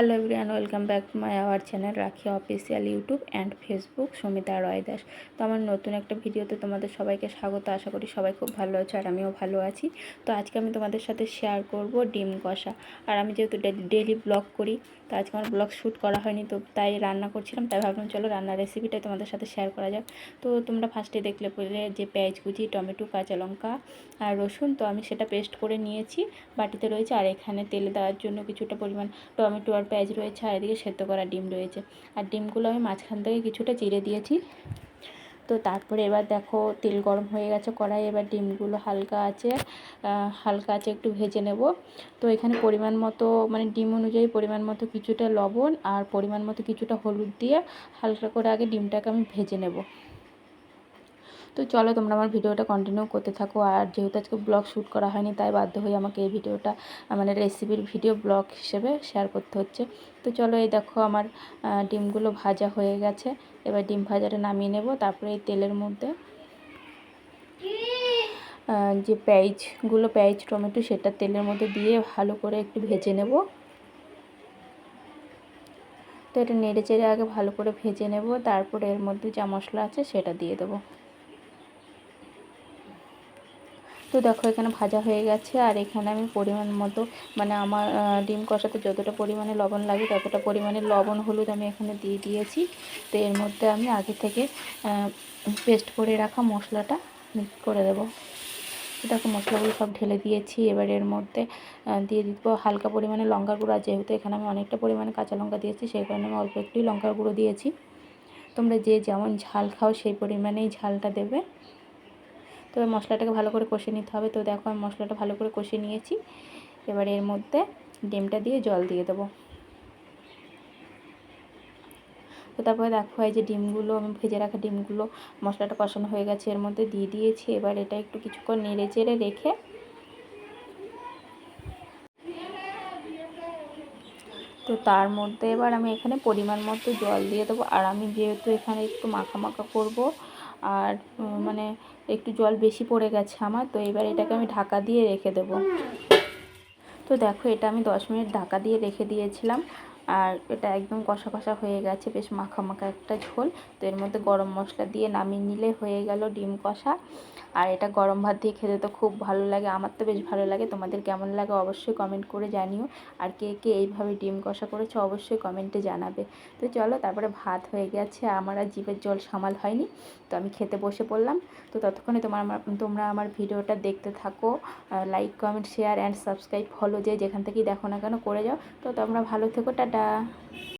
Hello everyone welcome back to my our channel Rakhi official YouTube and Facebook Sumita Roy Das তো আমার নতুন একটা ভিডিওতে তোমাদের সবাইকে স্বাগত, আশা করি সবাই খুব ভালো আছো আর আমিও ভালো আছি। তো আজকে আমি তোমাদের সাথে শেয়ার করব ডিম কষা। আর আমি যেহেতু ডেলি ব্লগ করি, তো আজকে আমার ব্লগ শ্যুট করা হয়নি, তো তাই রান্না করছিলাম, তাই ভাবলাম চলো রান্নার রেসিপিটাই তোমাদের সাথে শেয়ার করা যাক। তো তোমরা ফার্স্টে দেখলে পরে যে পেঁয়াজ কুচি, টমেটো, কাঁচা লঙ্কা আর রসুন, তো আমি সেটা পেস্ট করে নিয়েছি। বাটিতে রয়েছে, আর এখানে তেলে দেওয়ার জন্য কিছুটা পরিমাণ টমেটো আর পেঁয়াজ রয়েছে আর এদিকে সেদ্ধ করা ডিম রয়েছে। আর ডিমগুলো আমি মাঝখান থেকে কিছুটা চিড়ে দিয়েছি। তো তারপরে এবার দেখো তেল গরম হয়ে গেছে কড়াই, এবার ডিমগুলো হালকা আছে হালকা আছে একটু ভেজে নেব। তো এখানে পরিমাণ মতো মানে ডিম অনুযায়ী পরিমাণ মতো কিছুটা লবণ আর পরিমাণ মতো কিছুটা হলুদ দিয়ে হালকা করে আগে ডিমটাকে আমি ভেজে নেব। তো চলো তোমরা আমার ভিডিওটা কন্টিনিউ করতে থাকো। আর যেহেতু আজকে ব্লগ শ্যুট করা হয়নি, তাই বাধ্য হয়ে আমাকে এই ভিডিওটা মানে রেসিপির ভিডিও ব্লগ হিসেবে শেয়ার করতে হচ্ছে। তো চলো এই দেখো আমার ডিমগুলো ভাজা হয়ে গেছে। এবার ডিম ভাজাটা নামিয়ে নেব। তারপরে এই তেলের মধ্যে যে পেঁয়াজগুলো, পেঁয়াজ, টমেটো, সেটা তেলের মধ্যে দিয়ে ভালো করে একটু ভেজে নেব। তো এটা নেড়ে চেড়ে আগে ভালো করে ভেজে নেব। তারপরে এর মধ্যে যা মশলা আছে সেটা দিয়ে দেবো। তো দেখো, এখানে ভাজা হয়ে গেছে। আর এখানে আমি পরিমাণ মতো মানে আমার ডিম কষাতে যতটা পরিমাণে লবণ লাগে, ততটা পরিমাণে লবণ, হলুদ আমি এখানে দিয়ে দিয়েছি। তো এর মধ্যে আমি আগে থেকে পেস্ট করে রাখা মশলাটা মিক্স করে দেবো। দেখো, মশলাগুলো সব ঢেলে দিয়েছি। এবার এর মধ্যে দিয়ে দিব হালকা পরিমাণে লঙ্কার গুঁড়ো। যেহেতু এখানে আমি অনেকটা পরিমাণে কাঁচা লঙ্কা দিয়েছি, সেই কারণে আমি অল্প একটুই লঙ্কার গুঁড়ো দিয়েছি। তোমরা যে যেমন ঝাল খাও, সেই পরিমাণেই ঝালটা দেবে। তো মশলাটাকে ভালো করে কষে নিতে হবে। তো দেখো আমি মশলাটা ভালো করে কষে নিয়েছি। এবার এর মধ্যে ডিমটা দিয়ে জল দিয়ে দেবো। তো তারপরে দেখো এই যে ডিমগুলো, আমি ভেজে রাখা ডিমগুলো, মশলাটা কষানো হয়ে গেছে। এর মধ্যে দিয়ে দিয়েছি। এবার এটা একটু কিছুক্ষণ নেড়ে চেড়ে রেখে তো তার মধ্যে এবার আমি এখানে পরিমাণ মতো জল দিয়ে দেবো। আর আমি যেহেতু এখানে একটু মাখা মাখা করব আর মানে একটু জল বেশি পড়ে গেছে আমার, তো এবার এটাকে আমি ঢাকা দিয়ে রেখে দেব। তো দেখো এটা আমি দশ মিনিট ঢাকা দিয়ে রেখে দিয়েছিলাম। আর এটা একদম কষা কষা হয়ে গেছে, বেশ মাখা মাখা একটা ঝোল। তো এর মধ্যে গরম মশলা দিয়ে নামিয়ে নিলে হয়ে গেল ডিম কষা। আর এটা গরম ভাত দিয়ে খেতে তো খুব ভালো লাগে, আমার তো বেশ ভালো লাগে। তোমাদের কেমন লাগে অবশ্যই কমেন্ট করে জানিও। আর কে কে এইভাবে ডিম কষা করেছ অবশ্যই কমেন্টে জানাবে। তো চলো, তারপরে ভাত হয়ে গেছে, আমার আর জিভের জল সামাল হয়নি, তো আমি খেতে বসে পড়লাম। তো ততক্ষণে তোমার আমার, তোমরা আমার ভিডিওটা দেখতে থাকো like comment share and subscribe follow যে যেখান থেকেই দেখো না কেন, করে যাও। তো তোমরা ভালো থেকো টাটা